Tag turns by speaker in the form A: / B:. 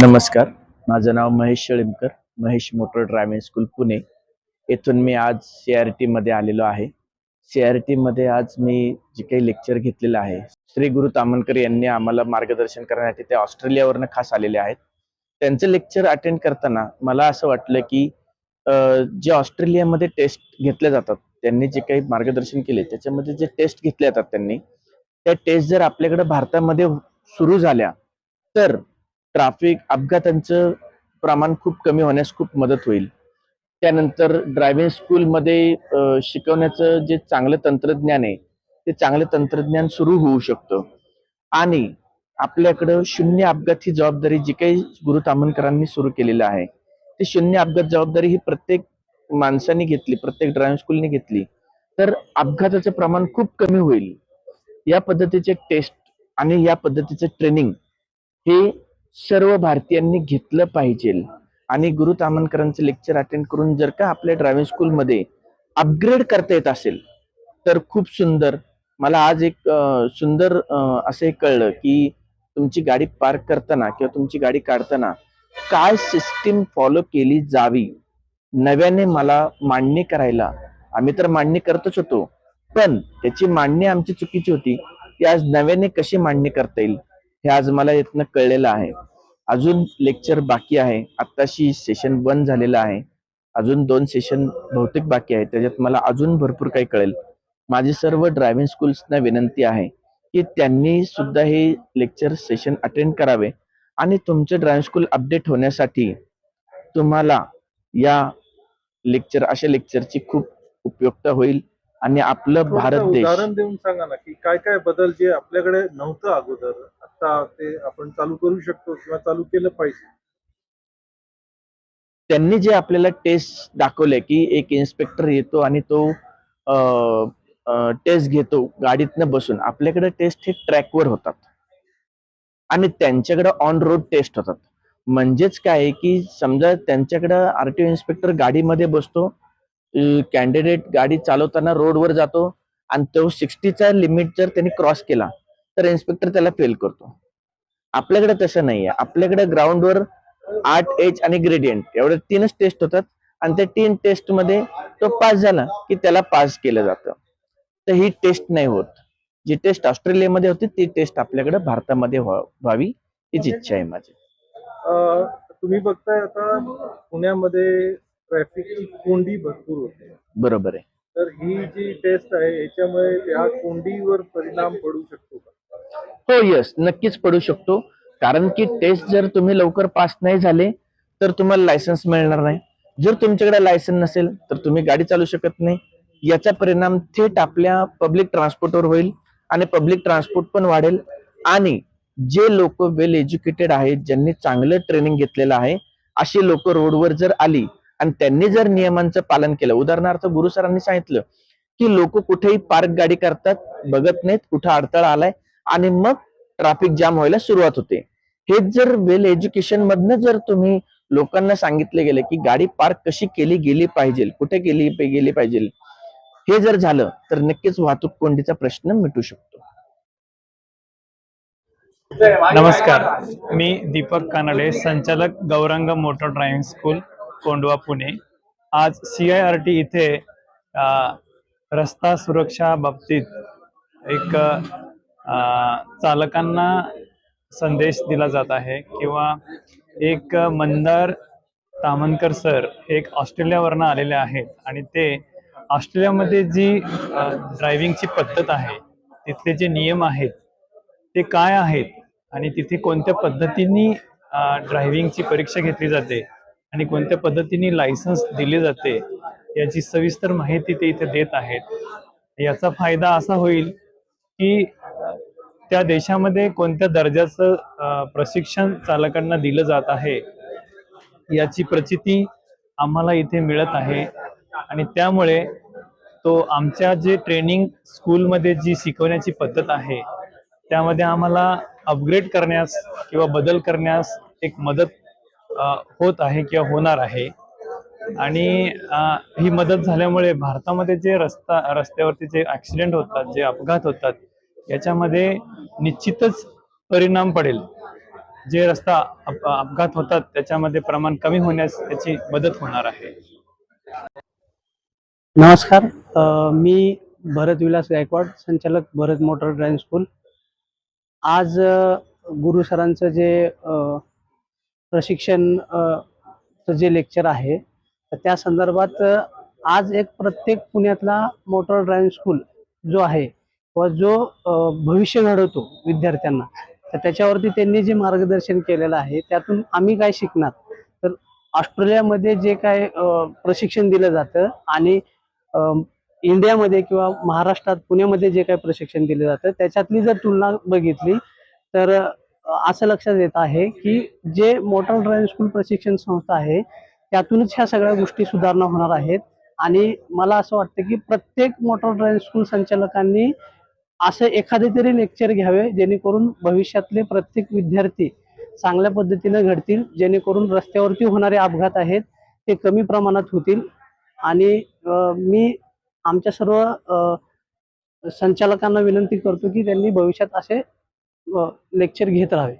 A: नमस्कार. माझं नाव Mahesh Shelimkar Mahesh motor driving school Pune. येथून मी आज सी आर टीमध्ये आलेलो आहे. सी आर टीमध्ये आज मी जे काही लेक्चर घेतलेलं आहे श्री गुरु तामणकर यांनी आम्हाला मार्गदर्शन करण्यासाठी ते ऑस्ट्रेलियावरनं खास आलेले आहेत. त्यांचं लेक्चर अटेंड करताना मला असं वाटलं की जे ऑस्ट्रेलियामध्ये टेस्ट घेतल्या जातात त्यांनी जे काही मार्गदर्शन केले त्याच्यामध्ये जे टेस्ट घेतले जातात त्यांनी त्या टेस्ट जर आपल्याकडे भारतामध्ये सुरू झाल्या तर ट्राफिक अपघातांचं प्रमाण खूप कमी होण्यास खूप मदत होईल. त्यानंतर ड्रायव्हिंग स्कूलमध्ये शिकवण्याचं जे चांगलं तंत्रज्ञान आहे ते चांगलं तंत्रज्ञान सुरू होऊ शकतं. आणि आपल्याकडं शून्य अपघात ही जबाबदारी जी काही गुरु तामणकरांनी सुरू केलेलं आहे ती शून्य अपघात जबाबदारी ही प्रत्येक माणसाने घेतली प्रत्येक ड्रायव्हिंग स्कूलने घेतली तर अपघाताचं प्रमाण खूप कमी होईल. या पद्धतीचे टेस्ट आणि या पद्धतीचे ट्रेनिंग हे सर्व भारतीयांनी घेतलं पाहिजे. आणि गुरु तामनकरांचं लेक्चर अटेंड करून जर का आपल्या ड्रायव्हिंग स्कूलमध्ये अपग्रेड करता येत असेल तर खूप सुंदर. मला आज एक सुंदर अं, असं कळलं की तुमची गाडी पार्क करताना किंवा तुमची गाडी काढताना काय सिस्टीम फॉलो केली जावी? नव्याने मला मांडणी करायला. आम्ही तर मांडणी करतच होतो. पण त्याची मांडणी आमची चुकीची होती. ती आज नव्याने कशी मांडणी करता येईल? हे आज मला यातनं कळलेलं आहे. अजून लेक्चर बाकी आहे. आत्ताशी सेशन बंद झालेलं आहे. अजून दोन सेशन बहुतेक बाकी आहे त्याच्यात मला अजून भरपूर काही कळेल. माझी सर्व ड्रायव्हिंग स्कूल्सना विनंती आहे की त्यांनी सुद्धा हे लेक्चर सेशन अटेंड करावे आणि तुमचे ड्रायव्हिंग स्कूल अपडेट होण्यासाठी तुम्हाला या लेक्चर अशा लेक्चरची खूप उपयुक्त होईल आणि आपलं भारत देश
B: उदाहरण देऊन सांगा ना की काय काय बदल जे आपल्याकडे नव्हतं अगोदर? आत्ता ते आपण चालू करू शकतो किंवा चालू केलं पाहिजे.
A: त्यांनी जे आपल्याला टेस्ट दाखवले की एक इन्स्पेक्टर येतो आणि तो टेस्ट घेतो गाडीतनं बसून. आपल्याकडे टेस्ट हे ट्रॅकवर होतात. आणि त्यांच्याकडे ऑन रोड टेस्ट होतात. म्हणजेच काय आहे की समजा त्यांच्याकडे आरटीओ इन्स्पेक्टर गाडीमध्ये बसतो कॅन्डिडेट गाडी चालवताना रोडवर जातो आणि तो सिक्स्टीचा लिमिट जर त्यांनी क्रॉस केला तर इन्स्पेक्टर त्याला फेल करतो. आपल्याकडे तसं नाहीये. आपल्याकडे ग्राउंडवर आर्ट एज आणि ग्रेडियंट एवढे तीनच टेस्ट होतात आणि त्या तीन टेस्टमध्ये तो पास झाला की त्याला पास केलं जातं. तर ही टेस्ट नाही होत. जी टेस्ट ऑस्ट्रेलियामध्ये होती ती टेस्ट आपल्याकडे भारतामध्ये व्हा- व्हावी हीच इच्छा आहे माझी.
B: तुम्ही बघताय आता पुण्यामध्ये ट्रॅफिकची कोंडी भरपूर होते.
A: बरोबर आहे.
B: तर ही जी टेस्ट आहे याच्यामुळे या कोंडीवर परिणाम पडू शकतो का?
A: हो यस नक्कीच पडू शकतो. कारण की टेस्ट जर तुम्ही लवकर पास नाही झाले तर तुम्हाला लायसन्स मिळणार नाही. जर तुमच्याकडे लायसन्स नसेल तर तुम्ही गाडी चालू शकत नाही. याचा परिणाम थेट आपल्या पब्लिक ट्रान्सपोर्टवर होईल आणि पब्लिक ट्रान्सपोर्ट पण वाढेल. आणि जे लोक वेल एज्युकेटेड आहेत ज्यांनी चांगलं ट्रेनिंग घेतलेलं आहे अशी लोक रोडवर जर आली आणि त्यांनी जर नियमांचं पालन केलं उदाहरणार्थ गुरु सरांनी सांगितलं की लोक कुठेही पार्क गाडी करतात बघत नाहीत कुठं अडथळा आलाय आणि मग ट्रॅफिक जाम व्हायला सुरुवात होते. हेच जर वेल एज्युकेशन मधनं जर तुम्ही लोकांना सांगितले गेले की गाडी पार्क कशी केली गेली पाहिजे कुठे केली गेली पाहिजे हे जर झालं तर नक्कीच वाहतूक कोंडीचा प्रश्न मिटू शकतो.
C: नमस्कार. मी दीपक कानडे संचालक Gaurang motor driving school Kondhwa Pune. आज सी आय आर टी इथे रस्ता सुरक्षा बाबतीत एक चालकांना संदेश दिला जात आहे किंवा एक मंदार तामनकर सर एक ऑस्ट्रेलियावरनं आलेले आहेत आणि ते ऑस्ट्रेलियामध्ये जी ड्रायव्हिंगची पद्धत आहे तिथले जे नियम आहेत ते काय आहेत आणि तिथे कोणत्या पद्धतीने ड्रायव्हिंगची परीक्षा घेतली जाते आणि कोणत्या पद्धतीने लायसन्स दिले जाते याची सविस्तर माहिती ते इथे देत आहेत. याचा फायदा असा होईल की त्या देशामध्ये कोणत्या दर्जाचं प्रशिक्षण चालकांना दिलं जात आहे याची प्रचिती आम्हाला इथे मिळत आहे. आणि त्यामुळे तो आमच्या जे ट्रेनिंग स्कूलमध्ये जी शिकवण्याची पद्धत आहे त्यामध्ये आम्हाला अपग्रेड करण्यास किंवा बदल करण्यास एक मदत होत आहे किंवा होणार आहे. आणि ही मदत झाल्यामुळे भारतामध्ये जे रस्ता रस्त्यावरती जे ऍक्सिडेंट होतात जे अपघात होतात याच्यामध्ये निश्चितच परिणाम पडेल. जे रस्ता अपघात होतात त्याच्यामध्ये प्रमाण कमी होण्यास त्याची मदत होणार आहे.
D: नमस्कार. मी भरत विलास गायकवाड संचालक भरत मोटर ड्रायव्हिंग स्कूल. आज गुरु सरांचं जे प्रशिक्षण जे लेक्चर आहे तर त्या संदर्भात आज एक प्रत्येक पुण्यातला मोटर ड्रायव्हिंग स्कूल जो आहे व जो भविष्य घडवतो विद्यार्थ्यांना तर त्याच्यावरती त्यांनी जे मार्गदर्शन केलेलं आहे त्यातून आम्ही काय शिकणार? तर ऑस्ट्रेलियामध्ये जे काय प्रशिक्षण दिलं जातं आणि इंडियामध्ये किंवा महाराष्ट्रात पुण्यामध्ये जे काही प्रशिक्षण दिलं जातं त्याच्यातली जर तुलना बघितली तर असं लक्षात येत आहे की जे मोटर ड्रायव्हिंग स्कूल प्रशिक्षण संस्था आहे त्यातूनच ह्या सगळ्या गोष्टी सुधारणा होणार आहेत. आणि मला असं वाटतं की प्रत्येक मोटर ड्रायव्हिंग स्कूल संचालकांनी असं एखादे तरी लेक्चर घ्यावे जेणेकरून भविष्यातले प्रत्येक विद्यार्थी चांगल्या पद्धतीने घडतील जेणेकरून रस्त्यावरती होणारे अपघात आहेत ते कमी प्रमाणात होतील. आणि मी आमच्या सर्व संचालकांना विनंती करतो की त्यांनी भविष्यात असे लेक्चर घेत राहावे.